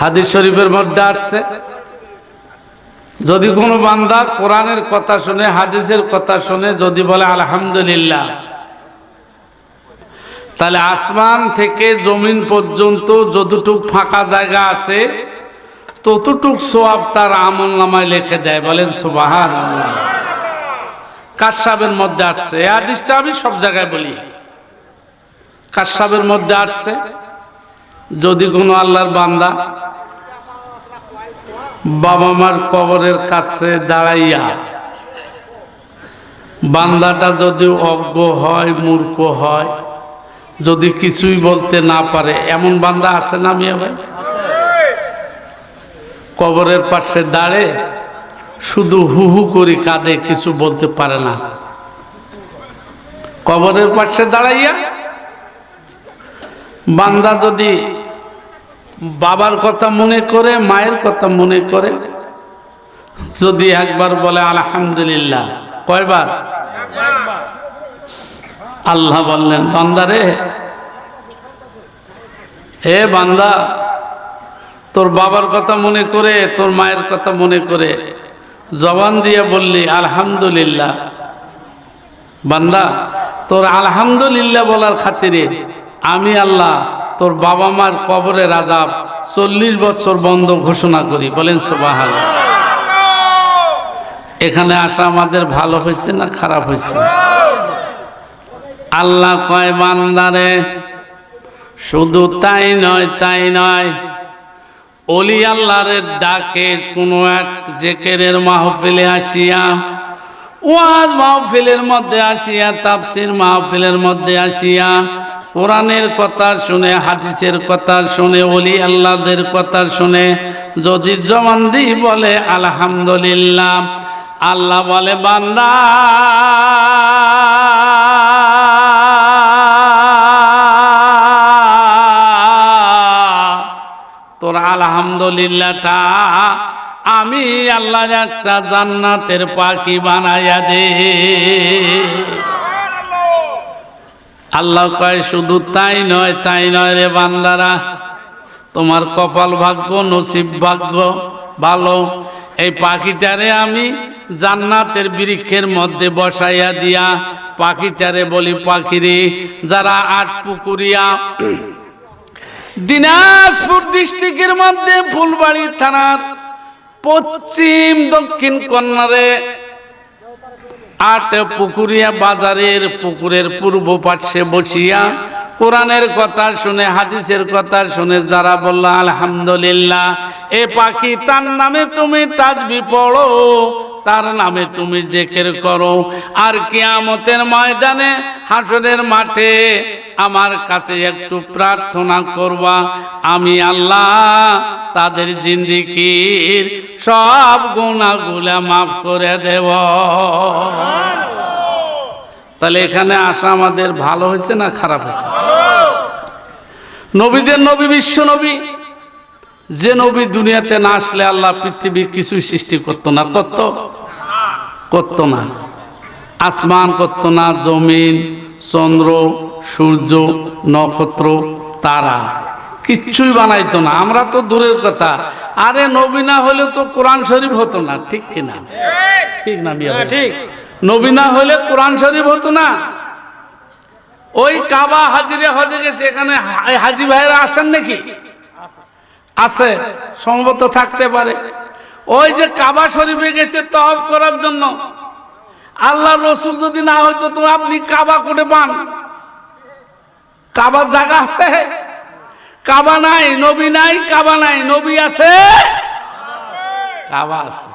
হাদিস শরীফের মধ্যে আসছে। যদি কোনো বান্দা কোরআনের কথা শুনে, হাদিসের কথা শুনে, যদি বলে আলহামদুলিল্লাহ, তাহলে আসমান থেকে জমিন পর্যন্ত যতটুক ফাঁকা জায়গা আছে, ততটুক সোয়াব তার আমল নামায় লিখে দেয়। বলেন সুবাহান কাশাবের মধ্যে আসছে। এই হাদিসটা আমি সব জায়গায় বলি। কাশাবের মধ্যে আসছে। যদি কোনো আল্লাহর বান্দা বাবা মার কবরের কাছে দাঁড়াইয়া বান্দাটা যদি অজ্ঞ হয়, মূর্খ হয়, যদি কিছুই বলতে না পারে, এমন বান্দা আছে না মিয়া ভাই? কবরের পাশে দাঁড়ে শুধু হু হু করি কাঁদে, কিছু বলতে পারে না। কবরের পাশে দাঁড়াইয়া বান্দা যদি বাবার কথা মনে করে, মায়ের কথা মনে করে, যদি একবার বলে, আলহামদুলিল্লাহ কয়বার? আল্লাহ বললেন, বান্দা রে, হে বান্দা, তোর বাবার কথা মনে করে, তোর মায়ের কথা মনে করে, জবান দিয়ে বললি, আলহামদুলিল্লাহ বান্দা, তোর আলহামদুলিল্লাহ বলার খাতিরে আমি আল্লাহ তোর বাবা মার কবরের আজাব চল্লিশ বছর বন্ধ ঘোষণা করি। বলেন সোবাহাল এখানে আসা আমাদের ভালো হয়েছে না খারাপ হয়েছে? আল্লাহ কয়, বান্দারে, শুধু তাই নয় তাই নয়। অলি আল্লাহর ডাকে কোনো এক জেকেরের মাহফিলে আসিয়া, ওয়াজ মাহফিলের মধ্যে আসিয়া, তাফসির মাহফিলের মধ্যে আসিয়া কোরআনের কথা শুনে, হাদিসের কথা শুনে অলি আল্লাহদের কথা শুনে, যদি জমান দি বলে, আলহামদুলিল্লাহ আল্লাহ বলে, বান্দা, তোর আলহামদুলিল্লাহটা আমি আল্লাহর একটা জান্নাতের পাখি বানাইয়া দে। আল্লাহ কয়, শুধু তাই নয় তাই নয় রে বান্দারা। তোমার কপাল ভাগ্য, নসিব ভাগ্য ভালো। এই পাখিটারে আমি জান্নাতের বৃক্ষের মধ্যে বসাইয়া দিয়া পাখিটারে বলি, পাখিরে, যারা আট পুকুরিয়া, দিনাজপুর ডিস্ট্রিক্টের মধ্যে ফুলবাড়ি থানার পশ্চিম দক্ষিণ কন্যারে আট পুকুরিয়া বাজারের পুকুরের পূর্ব পাশে বসিয়া কোরআনের কথা শুনে, হাদিসের কথা শুনে যারা বলল, আলহামদুলিল্লাহ, এ পাখি তার নামে তুমি তাজবি পড়ো। তার নামে তুমি জেকের করো। আর কিয়ামতের ময়দানে হাসনের মাঠে আমার কাছে একটু প্রার্থনা করবা, আমি আল্লাহ তাদের জিন্দিকির সব গুণাগুলা মাফ করে দেব। তাহলে এখানে আসা আমাদের ভালো হয়েছে না খারাপ হয়েছে? নবীদের নবী, বিশ্ব নবী যে নবী দুনিয়াতে না আসলে আল্লাহ পৃথিবীর কিছুই সৃষ্টি করতো না করত? করত না। আসমান করত না জমিন চন্দ্র সূর্য নক্ষত্র তারা। কিচ্ছুই বানাইতো না। আমরা তো দূরের কথা। আরে নবী না হলে তো কোরআন শরীফ হতো না ঠিক কিনা ঠিক না ঠিক। নবী না হলে কোরআন শরীফ হতো না। ওই কাবা হাজিরে হজে গেছে এখানে হাজি ভাইরা আসেন নাকি? আছে, সম্ভবত থাকতে পারে। ওই যে কাবা শরীফে গেছে তহব করার জন্য। আল্লাহ রসুল যদি না হয়তো তো আপনি কাবা করে পান। কাবার জায়গা আছে? কাবা নাই, নবী নাই, কাবা নাই, নবী আছে? কাবা আছে।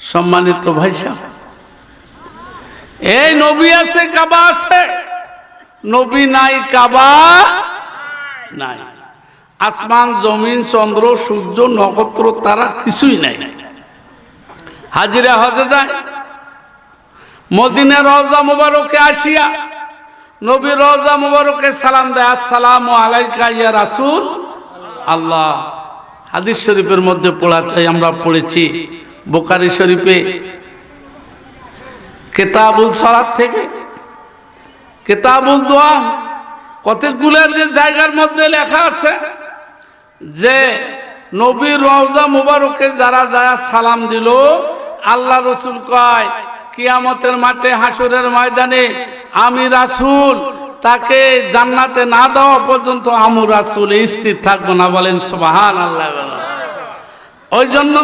সম্মানিত ভাই এই নবী আছে, কাবা আছে? নবী নাই, কাবা নাই। আসমান, জমিন, চন্দ্র, সূর্য, নক্ষত্র, তারা কিছুই নাই। হাজিরা হজে যায়। মদিনা রওজা মুবারকে আসিয়া নবী রওজা মুবারকে সালাম দেয়, আসসালামু আলাইকা ইয়া রাসূল। আল্লাহ, হাদিস শরীফের মধ্যে পড়া চাই আমরা পড়েছি বোকারি শরীফে। কেতাবুল সালাত থেকে। কেতাবুল দোয়া। কতগুলো যে জায়গার মধ্যে লেখা আছে যে নবীর রওজা মুবারকে যারা যারা সালাম দিল, আল্লাহ রসুল কয়, কিয়ামতের মাঠে হাসুরের ময়দানে আমি রাসূল, তাকে জান্নাতে না দেওয়া পর্যন্ত আমু রাসুল, স্থির থাকব না বলেন সুবাহান আল্লাহ ওই জন্য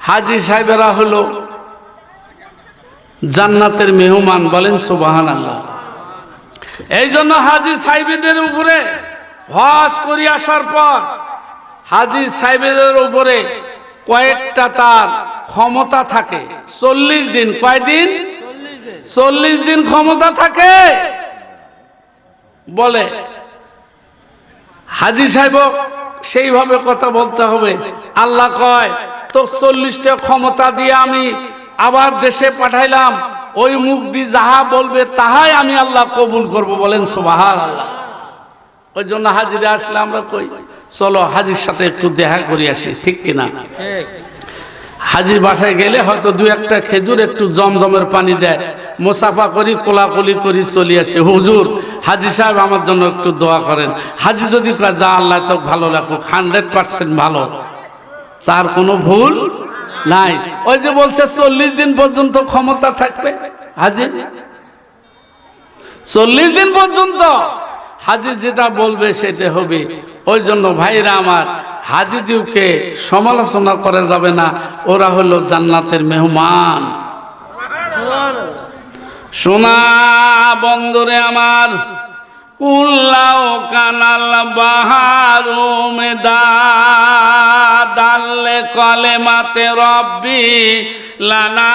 হাজি সাহেবেরা হলো জান্নাতের মেহমান বলেন সুবাহান আল্লাহ এই জন্য হাজি সাহেবদের উপরে হজ করি আসার পর হাজি সাহেবের উপরে কয়েকটা তার ক্ষমতা থাকে। চল্লিশ দিন কয়দিন চল্লিশ দিন ক্ষমতা থাকে। বলে, হাজি সাহেব, সেইভাবে কথা বলতে হবে। আল্লাহ কয় তো চল্লিশটা ক্ষমতা দিয়ে আমি আবার দেশে পাঠাইলাম। ওই মুখ দিয়ে যাহা বলবে তাহাই আমি আল্লাহ কবুল করব। বলেন সুবাহার আল্লাহ ওই জন্য হাজিরা আসলে আমরা কই, চলো হাজির সাথে একটু দেখা করি আসি, ঠিক কিনা? হাজির বাসায় গেলে হয়তো দু একটা খেজুর, একটু জমজমের পানি দেয়। মোসাফা করি, কোলাকুলি করি, চলি আসি। হুজুর হাজি সাহেব আমার জন্য একটু দোয়া করেন। হাজি যদি যা আল্লাহ তো ভালো লাগুক হান্ড্রেড পার্সেন্ট ভালো। তার কোনো ভুল নাই। ওই যে বলছে, চল্লিশ দিন পর্যন্ত ক্ষমতা থাকবে হাজির? চল্লিশ দিন পর্যন্ত? হাজি যেটা বলবে সেটা হবে। ওই জন্য ভাইরা আমার, হাজি দিউকে সমালোচনা করা যাবে না। ওরা হলো জান্নাতের মেহমান। সোনা বন্দরে আমার, কুল্লাও কানাল বাহারু মেদা দাল্লে কলে মাতে রব্বি লানা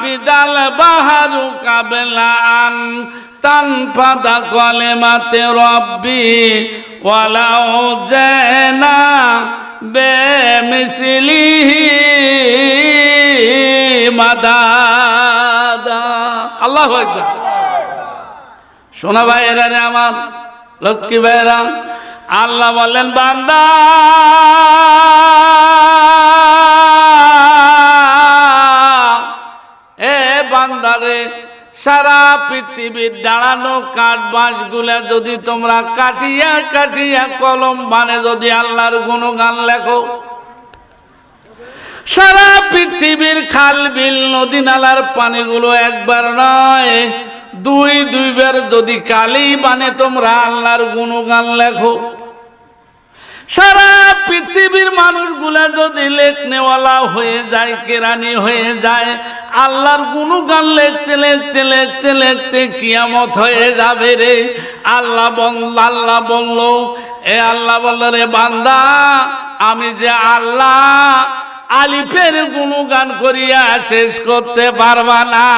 পিদাল বাহারু কাবেলা তান পাদা কলে মাতে রব্বি, ওয়ালাও জেনা বে মিসলি মাদাদা। আল্লাহ একবার সোনা ভাইয়েরা রে আমার লক্ষ্মী ভাইয়েরা, আল্লাহ বলেন, বান্দা, এ বান্দারে সারা পৃথিবীর দাঁড়ানো কাঠ বাঁশগুলা যদি তোমরা কাটিয়া কাটিয়া কলম বানে যদি আল্লাহর গুণগান লেখো। সারা পৃথিবীর খাল, বিল, নদী নালার পানিগুলো একবার নয়, দুই, দুইবার যদি কালি বানে তোমরা আল্লাহর গুণগান লেখো। সারা পৃথিবীর মানুষগুলা যদি লেখনেওয়ালা হয়ে যায়, কেরানি হয়ে যায়, আল্লাহর গুণগান লেখতে লেখতে লেখতে লেখতে কিয়ামত হয়ে যাবে রে। আল্লাহ বল, আল্লাহ বলল, এ আল্লাহ বলল, রে বান্দা, আমি যে আল্লাহ, আলিফের গুণগান করিয়া শেষ করতে পারবা না।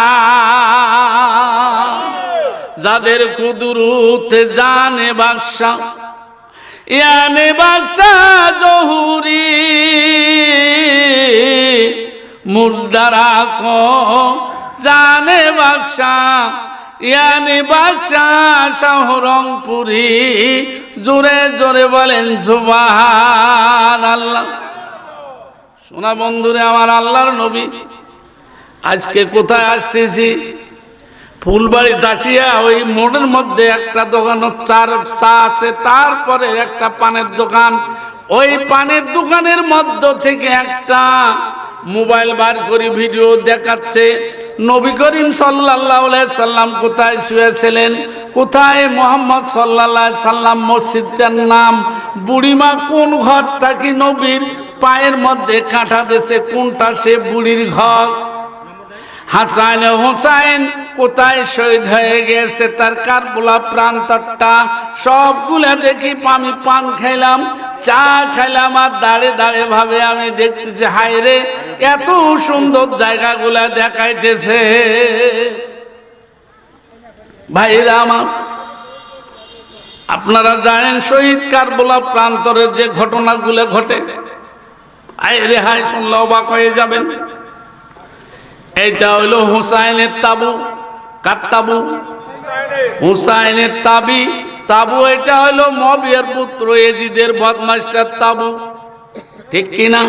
যাদের কুদুরুতে জানে বাক্সা ইয়ানে বাক্সা জহুরি মুর্দারা কো জানে বাক্সা ইয়ানি বাক্সা শাহরংপুরি, জোরে জোরে বলেন সুবাহান আল্লাহ সোনা বন্ধুরে, আমার আল্লাহর নবী, আজকে কোথায় আসতেছি? ফুলবাড়ি দাসিয়া ওই মোড়ের মধ্যে একটা দোকান চার চা আছে, তারপরে একটা পানের দোকান। ওই পানের দোকানের মধ্য থেকে একটা মোবাইল বার করে ভিডিও দেখাচ্ছে। নবী করিম সাল্লাহ সাল্লাম কোথায় শুয়েছিলেন? কোথায় মোহাম্মদ সাল্লাহ সাল্লাম মসজিদটার নাম? বুড়িমা কোন ঘরটা কি নবীর পায়ের মধ্যে কাঁটা দেশে কোনটা সে বুড়ির ঘর? হাসান হোসাইন কোথায় শহীদ হয়ে গেছে? তার কারবুলা প্রান্তরটা। সবগুলা দেখি আমি পান খাইলাম, চা খাইলাম আর দাঁড়ে দাঁড়ে ভাবে আমি দেখতেছি হায়রে এত সুন্দর জায়গাগুলা দেখাইতেছে। ভাইরা আমার, আপনারা জানেন শহীদ কারবুলা প্রান্তরের যে ঘটনাগুলো ঘটে? আয় রেহাই শুনলে অবাক হয়ে যাবেন। এইটা হইল হুসাইনের তাবু। কার তাবু? হুসাইনের তাবি। তাবু এটা হইল মবিয়ার পুত্র এজিদের বদমাস্টার তাবু। ঠিক কিনা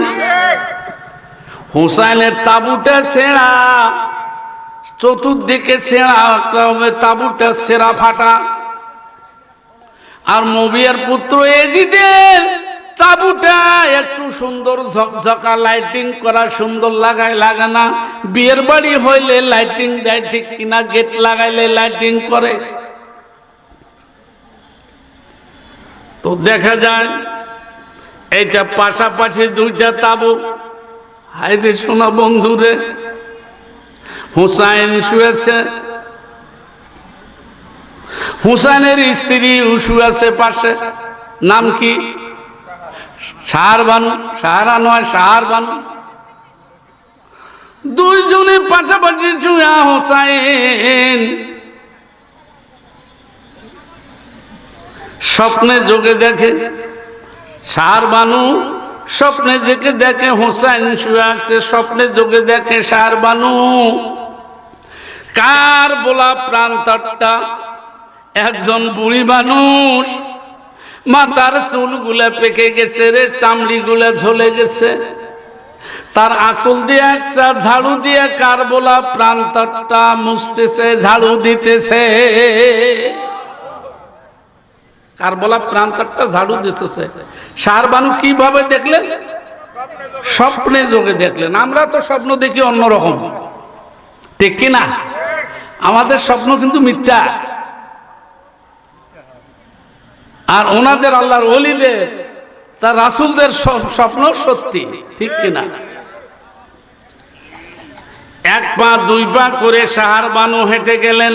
হুসাইনের তাবুটা ছেঁড়া চতুর্দিকে ছেঁড়া তাবুটা সেরা ফাটা। আর মবিয়ার পুত্র এজিদের তাবুটা একটু সুন্দর ঝকঝকা লাইটিং করা সুন্দর লাগায় লাগে না। বিয়ের বাড়ি হইলে লাইটিং দেয় ঠিক কিনা গেট লাগাইলে লাইটিং করে। তো দেখা যায়, এইটা পাশাপাশি দুইটা তাবু। হাইরে শোনা বন্ধুরে, হুসাইন শুয়েছে। হুসাইনের স্ত্রী আছে পাশে। নাম কি? সাহার বানু সাহারা নয় সাহার বানু। দুইজনে পাশাপাশি শুয়া হুসাইন। স্বপ্নে যোগে দেখে সার বানু, স্বপ্নে দেখে দেখে হুসাইন শুয়ে আছে, স্বপ্নে যোগে দেখে সার বানু। কার বলা প্রান্তরটা একজন বুড়ি মানুষ। মাথার চুলগুলা পেকে গেছে রে, চামড়িগুলা ঝলে গেছে। তার আঁচল দিয়ে একটা ঝাড়ু দিয়ে কার বলা প্রান্তরটা মুছতেছে, ঝাড়ু দিতেছে। কার বলা প্রান্তরটা ঝাড়ু দিতেছে। সার বানু কীভাবে দেখলেন? স্বপ্নে যোগে দেখলেন। আমরা তো স্বপ্ন দেখি অন্যরকম। ঠিক কিনা? আমাদের স্বপ্ন কিন্তু মিথ্যা। আর ওনাদের আল্লাহর অলিদের তার রাসুলদের স্বপ্ন সত্যি, ঠিক কিনা? এক পা, দুই পা করে সাহার বানু হেঁটে গেলেন।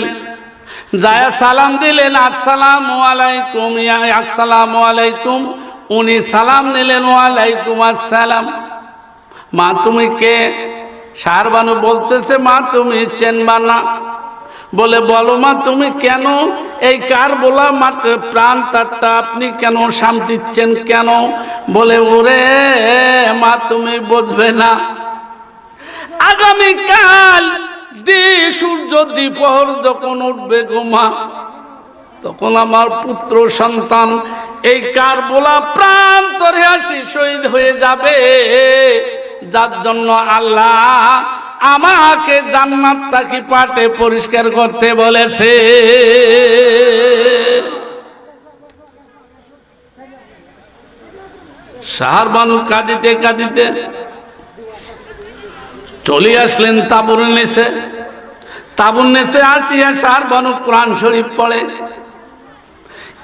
যায় সালাম দিলেন, আসসালাম আলাইকুম আসসালাম আলাইকুম। উনি সালাম নিলেন, ওয়ালাইকুম আসসালাম। মা, তুমি কে? সার বানু বলতেছে, মা, তুমি চেনবা না বলে, বলো মা, তুমি কেন এই কার বলা মাত্র প্রাণ তারটা আপনি কেন শাম দিচ্ছেন কেন? বলে, ওরে মা, তুমি বুঝবে না। আগামীকাল দি সূর্য দ্বিপহর যখন উঠবে গোমা তখন আমার পুত্র সন্তান এই কার বলা প্রাণ তরে আসি, শহীদ হয়ে যাবে। যার জন্য আল্লাহ আমাকে জান্নাত তাকি পাটে পরিষ্কার করতে বলেছে। সাহার বানু কাঁদিতে কাঁদিতে চলে আসলেন তাবুর নেছে তাবুর নেছে আসিয়া সার বানু কোরআন শরীফ পড়ে।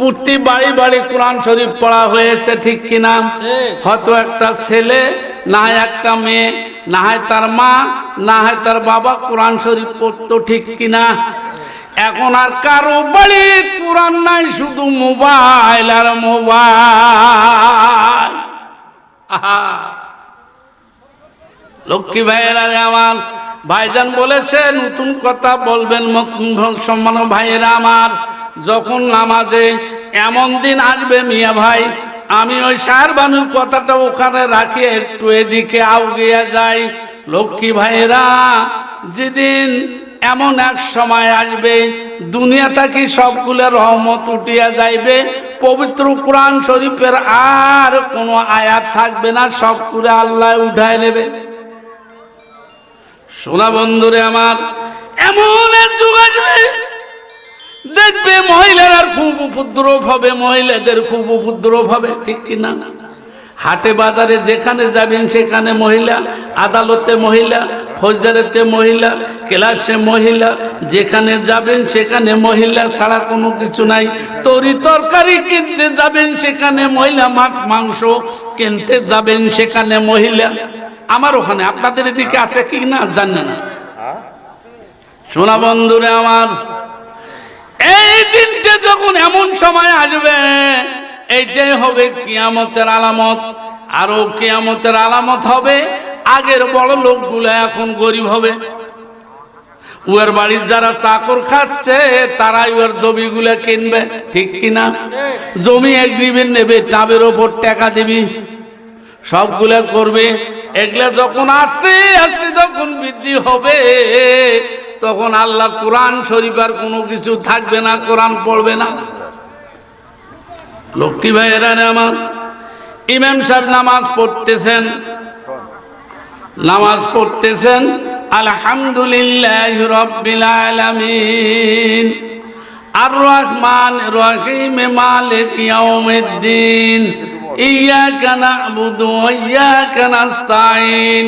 প্রতি বাড়ি বাড়ি কোরআন শরীফ পড়া হয়েছে ঠিক কিনা? হয়তো একটা ছেলে না হয় একটা মেয়ে না হয় তার মা না হয় তার বাবা কোরআন শরীফ পড়তো ঠিক কিনা? এখন আর কারও বাড়ি কোরআন নাই শুধু মোবাইল আর মোবাইল। লক্ষ্মী ভাইয়েরা আমার ভাইজান বলেছে নতুন কথা বলবেন সম্মান ভাইয়েরা আমার যখন নামাজে এমন দিন আসবে মিয়া ভাই, আমি ওই সার বানুর কথাটা ওখানে রাখি, একটু এদিকে আউগিয়ে যাই। লক্ষ্মী ভাইয়েরা, যেদিন এমন এক সময় আসবে দুনিয়া থাকি সবগুলো রহমত উঠিয়া যাইবে? পবিত্র কোরআন শরীফের আর কোনো আয়াত থাকবে না, সব সবগুলো আল্লাহ উঠায় নেবে। সোনা বন্ধুরে আমার, এমন এক যুগ আসবে দেখবে মহিলার খুব উপদ্রব হবে মহিলাদের খুব উপদ্রব হবে ঠিক কিনা হাটে বাজারে যেখানে যাবেন সেখানে মহিলা আদালতে মহিলা ফৌজদারিতে মহিলা ক্লাসে মহিলা যেখানে যাবেন সেখানে মহিলা ছাড়া কোনো কিছু নাই। তরি তরকারি কিনতে যাবেন সেখানে মহিলা মাছ মাংস কিনতে যাবেন সেখানে মহিলা। আমার ওখানে আপনাদের এদিকে আছে কি না? জানেন না। সোনা বন্ধুরে আমার এই দিনটা যখন এমন সময় আসবে, এইটাই হবে কিয়ামতের আলামত। আরও কিয়ামতের আলামত হবে, আগের বড় লোকগুলো এখন গরিব হবে। উয়ার বাড়ির যারা চাকর খাচ্ছে, তারাই ওর জমিগুলো কিনবে, ঠিক কিনা? জমি এগ্রিমেন্ট নেবে, টাবের ওপর টাকা দিবি। সবগুলো করবে। এগুলা যখন আস্তে আস্তে যখন বৃদ্ধি হবে তখন আল্লাহ কোরআন শরীফার কোনো কিছু থাকবে না, কোরআন পড়বে না। লক্ষ্মী ভাইয়েরা রে আমার, ইমাম সাহেব নামাজ পড়তেছেন। নামাজ পড়তেছেন, আলহামদুলিল্লাহ রব্বিল আলামিন। আর রহমান রহিম মালিক ইয়াউমিদ্দিন। ইয়াকা না'বুদু ওয়া ইয়াকা নাস্তাইন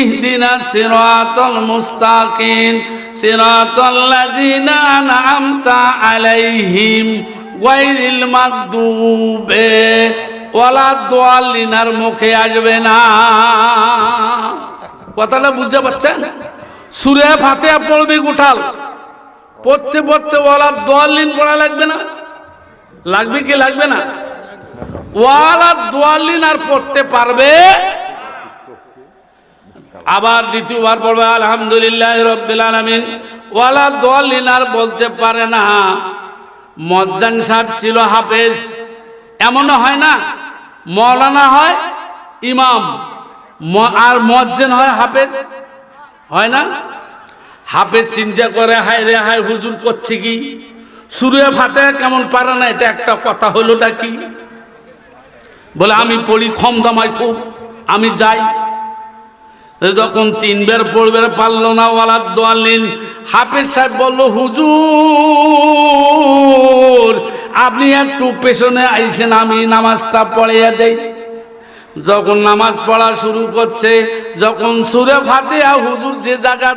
ইহদিনা সিরাতাল মুস্তাকিম। সিরাতাল লাযিনা আন'আমতা আলাইহিম গায়রিল মাগদুবে, ওয়ালা দোয়ালিনার মুখে আসবে না। কথাটা বুঝতে পারছেন? সুরে ফাতে পড়বি গুঠাল পড়তে পড়তে ওয়ালা দোয়ালিন পড়া লাগবে না? লাগবে কি লাগবে না? ওয়ালা দোয়ালিন আর পড়তে পারবে আবার দ্বিতীয়বার পড়বে আলহামদুলিল্লাহ রব্বিল আলামিন। ওয়ালা দোয়ালিন আর বলতে পারে না। মজ্জান সাহেব ছিল হাফেজ। এমনও হয় না, মৌলানা হয় ইমাম। আর মজ্জেন হয় হাফেজ। হয় না? হাফেজ চিন্তা করে, হায় রে, হায়, হুজুর করছে কি? সুরে ফাতে কেমন পারে না? এটা একটা কথা হলোটা কি? বলে, আমি পড়ি কম দামাই খুব। আমি যাই। যখন তিনবার পড়বে, পারল না ওয়ালাদ দোয়ালিন হাফেজ সাহেব বলল, হুজুর, আপনি একটু পেছনে আইসেন, আমি নামাজটা পড়িয়ে দেই। যখন নামাজ পড়া শুরু করছে, যখন সুরে ফাতে হুজুর যে জায়গা